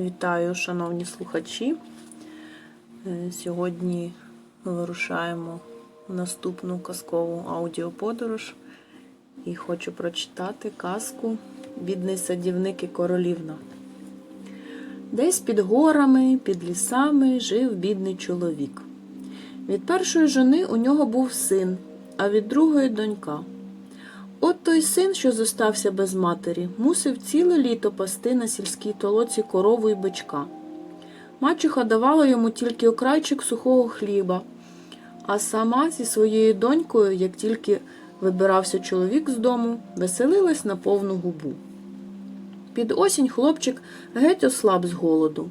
Вітаю, шановні слухачі. Е, Сьогодні ми вирушаємо наступну казкову аудіоподорож і хочу прочитати казку Бідний садівник і королівна. Десь під горами, під лісами жив бідний чоловік. Від першої жони у нього був син, а від другої донька. От той син, що зостався без матері, мусив ціле літо пасти на сільській толоці корову і бичка. Мачуха давала йому тільки окрайчик сухого хліба, а сама зі своєю донькою, як тільки вибирався чоловік з дому, веселилась на повну губу. Під осінь хлопчик геть ослаб з голоду.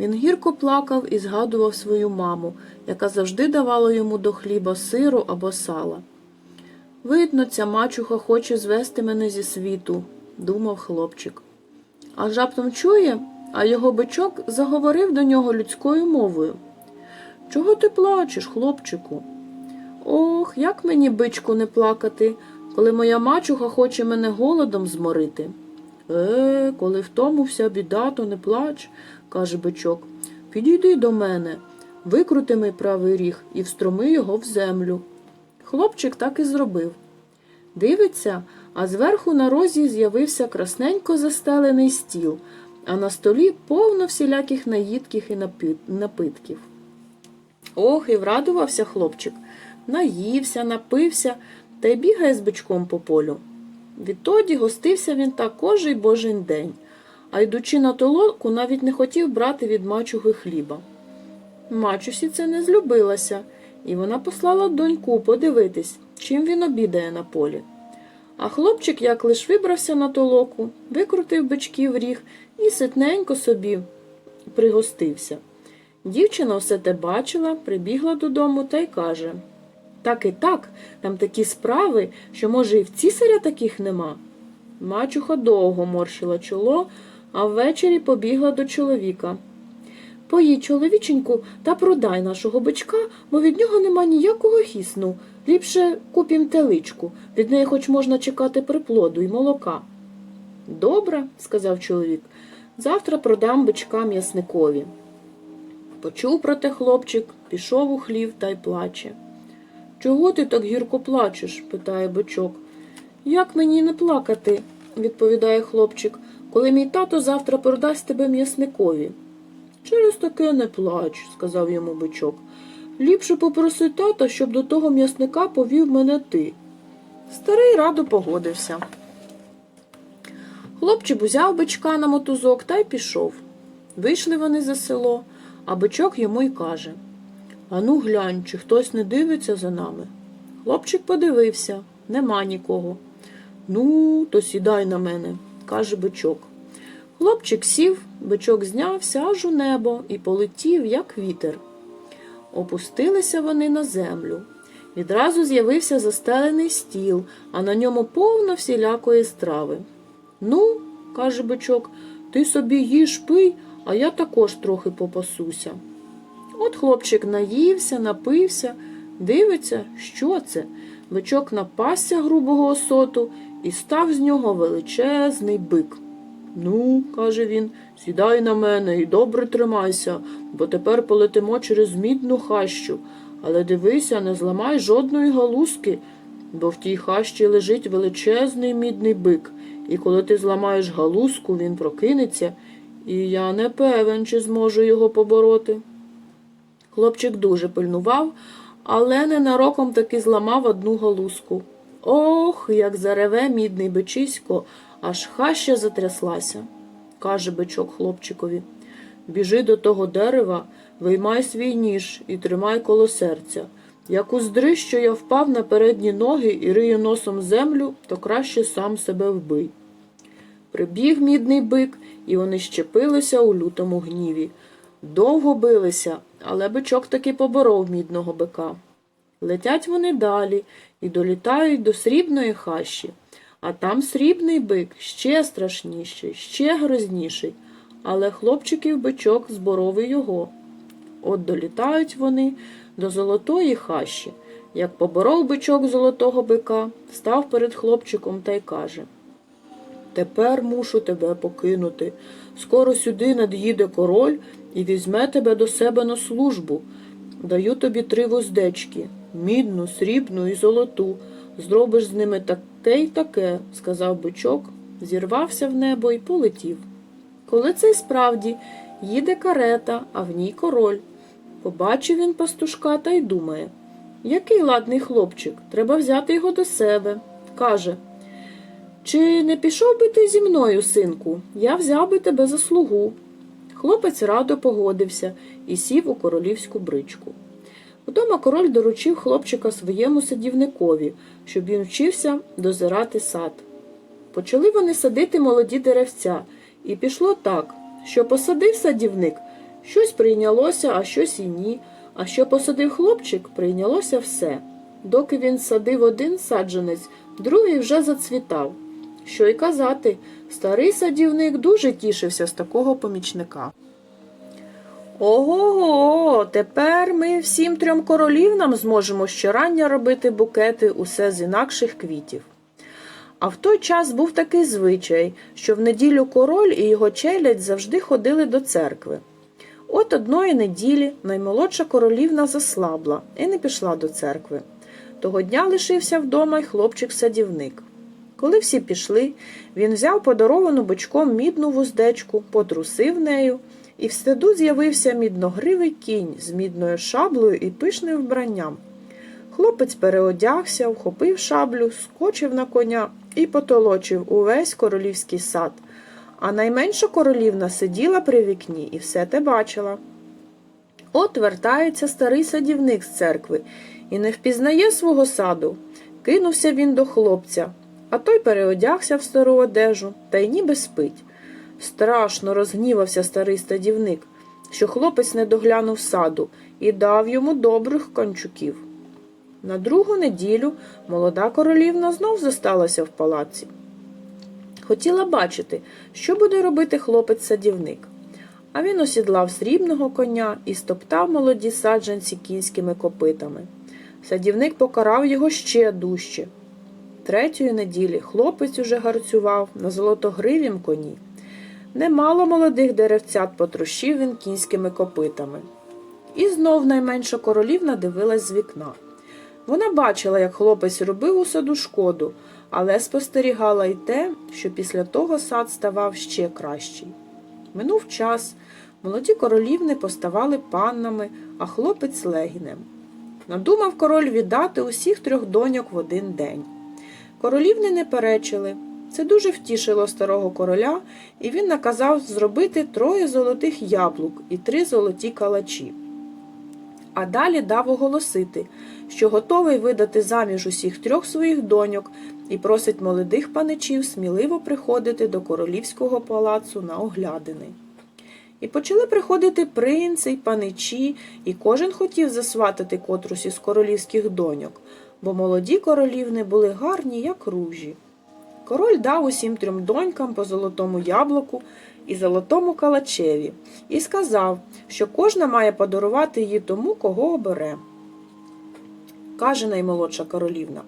Він гірко плакав і згадував свою маму, яка завжди давала йому до хліба сиру або сала. Видно, ця мачуха хоче звести мене зі світу, думав хлопчик. Аж раптом чує, а його бичок заговорив до нього людською мовою. Чого ти плачеш, хлопчику? Ох, як мені, бичку, не плакати, коли моя мачуха хоче мене голодом зморити. Е, коли в тому вся біда, то не плач, каже бичок. Підійди до мене, викрути мій правий ріг і встроми його в землю. Хлопчик так і зробив. Дивиться, а зверху на розі з'явився красненько застелений стіл, а на столі повно всіляких наїдків і напитків. Ох, і врадувався хлопчик. Наївся, напився та й бігає з бичком по полю. Відтоді гостився він так кожний божий день, а йдучи на толоку, навіть не хотів брати від мачуги хліба. Мачусі це не злюбилася, і вона послала доньку подивитись, чим він обідає на полі. А хлопчик, як лиш вибрався на толоку, викрутив бичків ріг і ситненько собі пригостився. Дівчина все те бачила, прибігла додому та й каже Так і так, там такі справи, що, може, і в цісаря таких нема. Мачуха довго морщила чоло, а ввечері побігла до чоловіка. Поїдь, чоловіченьку, та продай нашого бичка, бо від нього нема ніякого хісну. Ліпше купім теличку, від неї хоч можна чекати приплоду і молока. Добре, сказав чоловік, завтра продам бичка м'ясникові. Почув про те хлопчик, пішов у хлів та й плаче. Чого ти так гірко плачеш? питає бичок. Як мені не плакати, відповідає хлопчик, коли мій тато завтра продасть тебе м'ясникові. Через таке не плач, сказав йому бичок. Ліпше попроси тата, щоб до того м'ясника повів мене ти. Старий радо погодився. Хлопчик узяв бичка на мотузок та й пішов. Вийшли вони за село, а бичок йому й каже Ану, глянь, чи хтось не дивиться за нами. Хлопчик подивився, нема нікого. Ну, то сідай на мене, каже бичок. Хлопчик сів, бичок знявся аж у небо і полетів, як вітер. Опустилися вони на землю. Відразу з'явився застелений стіл, а на ньому повно всілякої страви. Ну, каже бичок, ти собі їж пий, а я також трохи попасуся. От хлопчик наївся, напився, дивиться, що це. Бичок напасся грубого осоту і став з нього величезний бик. Ну, каже він, сідай на мене і добре тримайся, бо тепер полетимо через мідну хащу. Але дивися, не зламай жодної галузки, бо в тій хащі лежить величезний мідний бик, і коли ти зламаєш галузку, він прокинеться, і я не певен, чи зможу його побороти. Хлопчик дуже пильнував, але ненароком таки зламав одну галузку. Ох, як зареве мідний бичисько, аж хаща затряслася, каже бичок хлопчикові. Біжи до того дерева, виймай свій ніж і тримай коло серця. Як уздри, що я впав на передні ноги і рию носом землю, то краще сам себе вбий. Прибіг мідний бик, і вони щепилися у лютому гніві. Довго билися, але бичок таки поборов мідного бика. Летять вони далі і долітають до срібної хащі, а там срібний бик ще страшніший, ще грозніший, але хлопчиків бичок зборов його. От долітають вони до золотої хащі. Як поборов бичок золотого бика, став перед хлопчиком та й каже тепер мушу тебе покинути. Скоро сюди над'їде король і візьме тебе до себе на службу. Даю тобі три вуздечки мідну, срібну і золоту. Зробиш з ними таке й таке, сказав бичок, зірвався в небо і полетів. Коли це й справді їде карета, а в ній король. Побачив він пастушка та й думає який ладний хлопчик, треба взяти його до себе. Каже Чи не пішов би ти зі мною, синку? Я взяв би тебе за слугу. Хлопець радо погодився і сів у королівську бричку. Вдома король доручив хлопчика своєму садівникові, щоб він вчився дозирати сад. Почали вони садити молоді деревця, і пішло так, що посадив садівник, щось прийнялося, а щось і ні. А що посадив хлопчик, прийнялося все. Доки він садив один саджанець, другий вже зацвітав. Що й казати, старий садівник дуже тішився з такого помічника. Ого, тепер ми всім трьом королівнам зможемо щорання робити букети усе з інакших квітів. А в той час був такий звичай, що в неділю король і його челядь завжди ходили до церкви. От одної неділі наймолодша королівна заслабла і не пішла до церкви. Того дня лишився вдома й хлопчик-садівник. Коли всі пішли, він взяв подаровану бичком мідну вуздечку, потрусив нею, і в стеду з'явився мідногривий кінь з мідною шаблею і пишним вбранням. Хлопець переодягся, вхопив шаблю, скочив на коня і потолочив увесь королівський сад. А найменша королівна сиділа при вікні і все те бачила. От вертається старий садівник з церкви і не впізнає свого саду. Кинувся він до хлопця, а той переодягся в стару одежу та й ніби спить. Страшно розгнівався старий садівник, що хлопець не доглянув саду і дав йому добрих кончуків. На другу неділю молода королівна знов зосталася в палаці. Хотіла бачити, що буде робити хлопець-садівник. А він осідлав срібного коня і стоптав молоді саджанці кінськими копитами. Садівник покарав його ще дужче. Третьої неділі хлопець уже гарцював на золотогривім коні. Немало молодих деревцят потрощив він кінськими копитами. І знов найменша королівна дивилась з вікна. Вона бачила, як хлопець робив у саду шкоду, але спостерігала й те, що після того сад ставав ще кращий. Минув час, молоді королівни поставали паннами, а хлопець легінем. Надумав король віддати усіх трьох доньок в один день. Королівни не перечили. Це дуже втішило старого короля, і він наказав зробити троє золотих яблук і три золоті калачі. А далі дав оголосити, що готовий видати заміж усіх трьох своїх доньок і просить молодих паничів сміливо приходити до королівського палацу на оглядини. І почали приходити принци й паничі, і кожен хотів засватати котрусь із королівських доньок, бо молоді королівни були гарні, як ружі. Король дав усім трьом донькам по золотому яблуку і золотому калачеві, і сказав, що кожна має подарувати її тому, кого обере. Каже наймолодша королівна.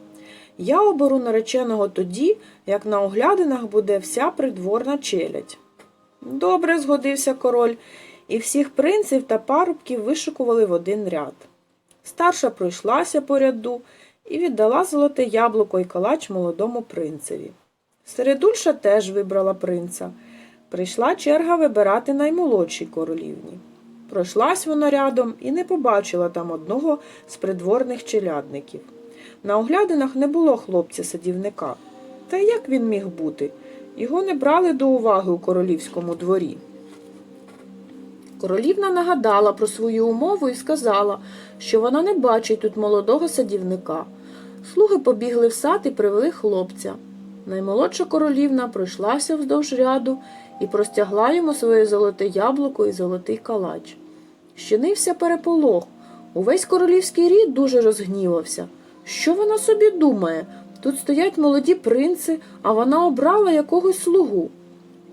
Я оберу нареченого тоді, як на оглядинах буде вся придворна челядь. Добре, згодився король, і всіх принців та парубків вишикували в один ряд. Старша пройшлася по ряду і віддала золоте яблуко і калач молодому принцеві. Середульша теж вибрала принца. Прийшла черга вибирати наймолодшій королівні. Пройшлась вона рядом і не побачила там одного з придворних челядників. На оглядинах не було хлопця-садівника. Та як він міг бути? Його не брали до уваги у королівському дворі. Королівна нагадала про свою умову і сказала, що вона не бачить тут молодого садівника. Слуги побігли в сад і привели хлопця. Наймолодша королівна пройшлася вздовж ряду і простягла йому своє золоте яблуко і золотий калач. Щинився переполох. Увесь королівський рід дуже розгнівався. Що вона собі думає? Тут стоять молоді принци, а вона обрала якогось слугу.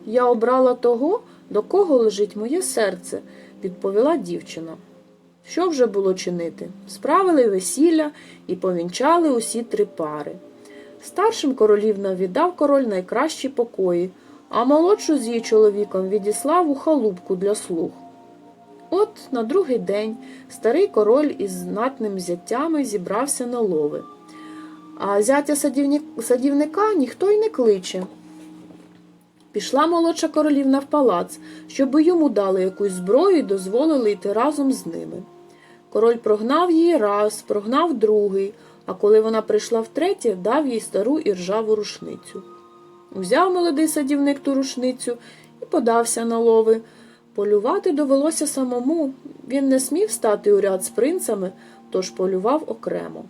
Я обрала того, до кого лежить моє серце, відповіла дівчина. Що вже було чинити? Справили весілля і повінчали усі три пари. Старшим королівна віддав король найкращі покої, а молодшу з її чоловіком відіслав у халупку для слуг. От на другий день старий король із знатним зятями зібрався на лови. А зятя садівника ніхто й не кличе. Пішла молодша королівна в палац, щоб йому дали якусь зброю і дозволили йти разом з ними. Король прогнав її раз, прогнав другий, а коли вона прийшла втретє, дав їй стару і ржаву рушницю. Узяв молодий садівник ту рушницю і подався на лови. Полювати довелося самому. Він не смів стати у ряд з принцами, тож полював окремо.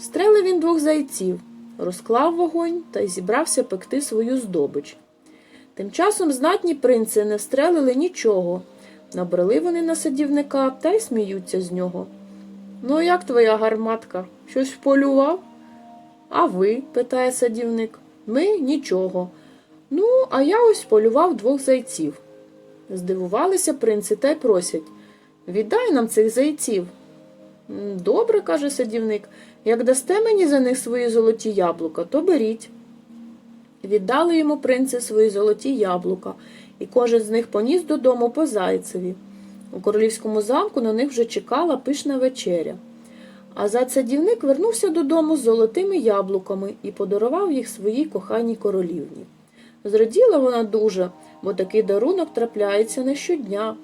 Стрелив він двох зайців, розклав вогонь та й зібрався пекти свою здобич. Тим часом знатні принци не встрелили нічого. Набрали вони на садівника та й сміються з нього. Ну, як твоя гарматка? Щось полював? А ви? питає садівник. Ми нічого. Ну, а я ось полював двох зайців. Здивувалися принци та й просять Віддай нам цих зайців. Добре, каже садівник, як дасте мені за них свої золоті яблука, то беріть. Віддали йому принци свої золоті яблука, і кожен з них поніс додому по зайцеві. У королівському замку на них вже чекала пишна вечеря. А зайцядівник вернувся додому з золотими яблуками і подарував їх своїй коханій королівні. Зраділа вона дуже, бо такий дарунок трапляється не щодня.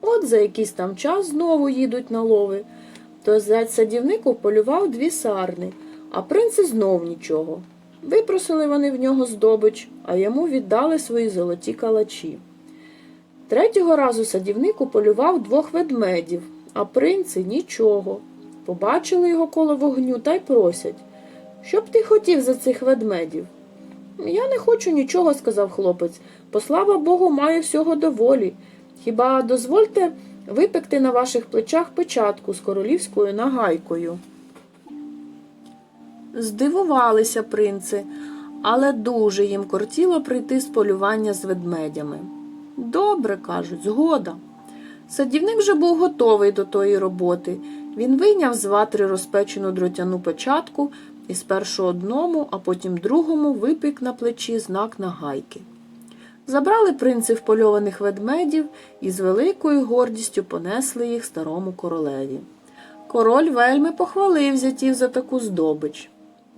От за якийсь там час знову їдуть на лови. То зять садівнику полював дві сарни, а принци знов нічого. Випросили вони в нього здобич, а йому віддали свої золоті калачі. Третього разу садівнику полював двох ведмедів, а принци нічого. Побачили його коло вогню та й просять. Що б ти хотів за цих ведмедів? Я не хочу нічого, сказав хлопець, бо слава Богу, маю всього доволі. Хіба дозвольте випекти на ваших плечах печатку з королівською нагайкою. Здивувалися принци, але дуже їм кортіло прийти з полювання з ведмедями. Добре, кажуть, згода. Садівник вже був готовий до тої роботи. Він вийняв з ватри розпечену дротяну печатку і спершу одному, а потім другому випік на плечі знак нагайки. Забрали принци впольованих ведмедів і з великою гордістю понесли їх старому королеві. Король вельми похвалив зятів за таку здобич.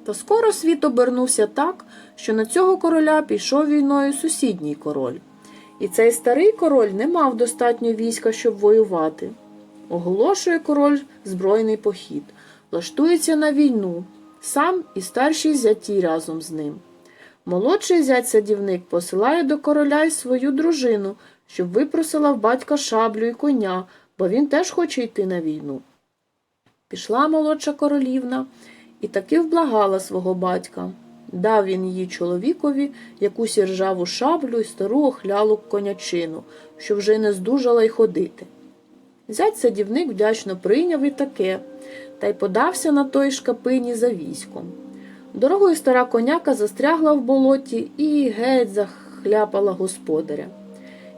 Та скоро світ обернувся так, що на цього короля пішов війною сусідній король. І цей старий король не мав достатньо війська, щоб воювати. Оголошує король збройний похід, лаштується на війну, сам і старші зяті разом з ним. Молодший зять садівник посилає до короля й свою дружину, щоб випросила в батька шаблю і коня, бо він теж хоче йти на війну. Пішла молодша королівна і таки вблагала свого батька. Дав він її чоловікові якусь ржаву шаблю й стару охлялу конячину, що вже не здужала й ходити. Зять садівник вдячно прийняв і таке, та й подався на той шкапині за військом. Дорогою стара коняка застрягла в болоті і геть захляпала господаря.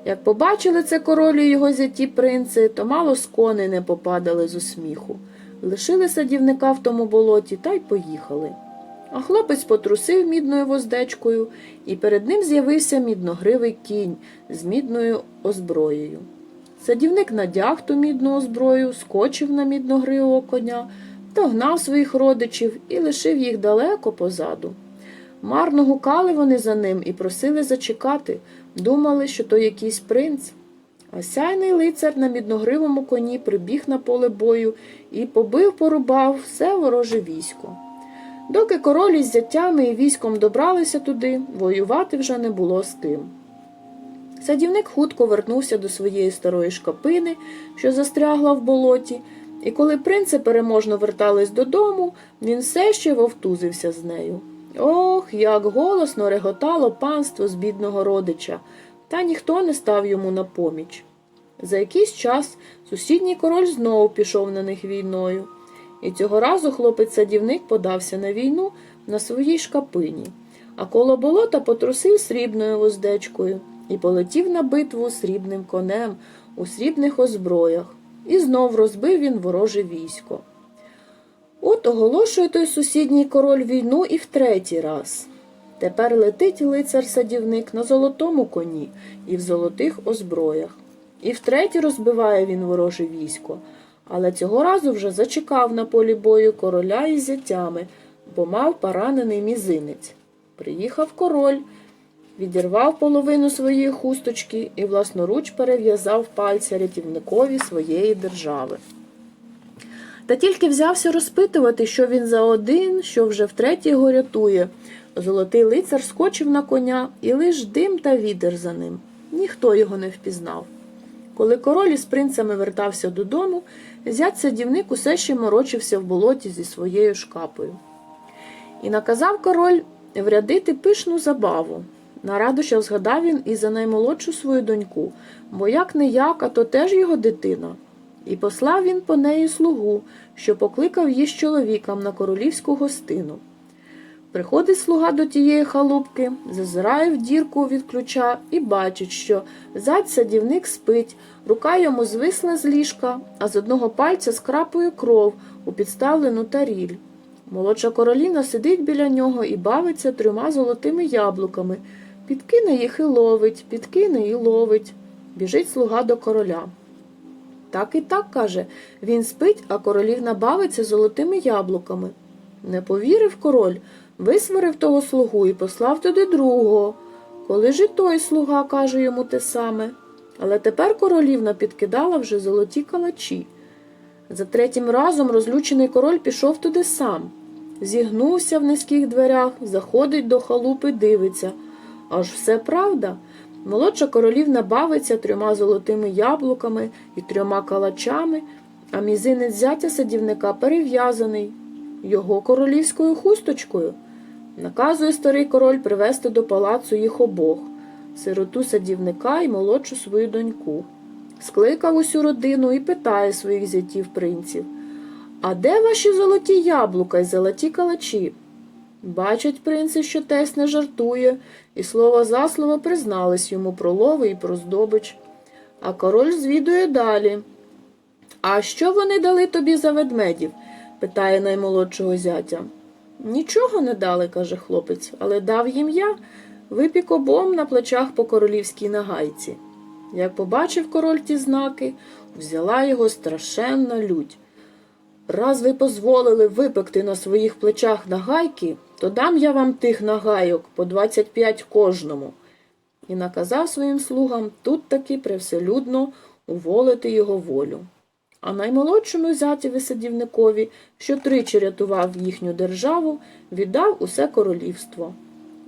Як побачили це королю і його зяті принци, то мало з коней не попадали з усміху. Лишили садівника в тому болоті та й поїхали. А хлопець потрусив мідною воздечкою, і перед ним з'явився мідногривий кінь з мідною озброєю. Садівник надяг ту мідну озброю, скочив на мідногривого коня, догнав своїх родичів і лишив їх далеко позаду. Марно гукали вони за ним і просили зачекати, думали, що то якийсь принц. А сяйний лицар на мідногривому коні прибіг на поле бою і побив, порубав все вороже військо. Доки король із зятями і військом добралися туди, воювати вже не було з ким. Садівник хутко вернувся до своєї старої шкапини, що застрягла в болоті, і коли принци переможно вертались додому, він все ще вовтузився з нею. Ох, як голосно реготало панство з бідного родича, та ніхто не став йому на поміч. За якийсь час сусідній король знову пішов на них війною, і цього разу хлопець-садівник подався на війну на своїй шкапині, а коло болота потрусив срібною воздечкою і полетів на битву срібним конем у срібних озброях, і знов розбив він вороже військо. От оголошує той сусідній король війну і в третій раз. Тепер летить лицар-садівник на золотому коні і в золотих озброях. І втретє розбиває він вороже військо, але цього разу вже зачекав на полі бою короля із зятями, бо мав поранений мізинець. Приїхав король, відірвав половину своєї хусточки і власноруч перев'язав пальця рятівникові своєї держави. Та тільки взявся розпитувати, що він за один, що вже втретє його рятує. Золотий лицар скочив на коня, і лиш дим та вітер за ним. Ніхто його не впізнав. Коли король із принцями вертався додому, зять садівник усе ще морочився в болоті зі своєю шкапою. І наказав король врядити пишну забаву. На радощах згадав він і за наймолодшу свою доньку, бо як не як, а то теж його дитина. І послав він по неї слугу, що покликав її з чоловіком на королівську гостину. Приходить слуга до тієї халупки, зазирає в дірку від ключа і бачить, що зать садівник спить, рука йому звисла з ліжка, а з одного пальця скрапує кров у підставлену таріль. Молодша короліна сидить біля нього і бавиться трьома золотими яблуками. Підкине їх і ловить, підкине і ловить. Біжить слуга до короля. Так і так, каже, він спить, а королівна бавиться золотими яблуками. Не повірив король, висварив того слугу і послав туди другого. Коли ж і той слуга каже йому те саме. Але тепер королівна підкидала вже золоті калачі. За третім разом розлючений король пішов туди сам. Зігнувся в низьких дверях, заходить до халупи, дивиться. Аж все правда. Молодша королівна бавиться трьома золотими яблуками і трьома калачами, а мізинець зятя садівника перев'язаний його королівською хусточкою. Наказує старий король привезти до палацу їх обох сироту садівника і молодшу свою доньку. Скликав усю родину і питає своїх зятів принців А де ваші золоті яблука й золоті калачі? Бачать принци, що тесть не жартує, і слово за слово признались йому про лови і про здобич. А король звідує далі. А що вони дали тобі за ведмедів? питає наймолодшого зятя. Нічого не дали, каже хлопець, але дав їм я, випік обом на плечах по королівській нагайці. Як побачив король ті знаки, взяла його страшенна лють. Раз ви дозволили випекти на своїх плечах нагайки, то дам я вам тих нагайок по двадцять п'ять кожному. І наказав своїм слугам тут таки привселюдно уволити його волю. А наймолодшому зятєві садівникові, що тричі рятував їхню державу, віддав усе королівство.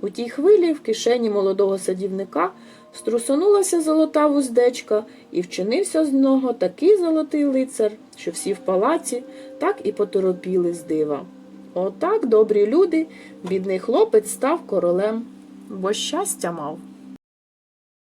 У тій хвилі в кишені молодого садівника струсонулася золота вуздечка, і вчинився з нього такий золотий лицар, що всі в палаці так і поторопіли з дива. Отак, добрі люди, бідний хлопець став королем, бо щастя мав.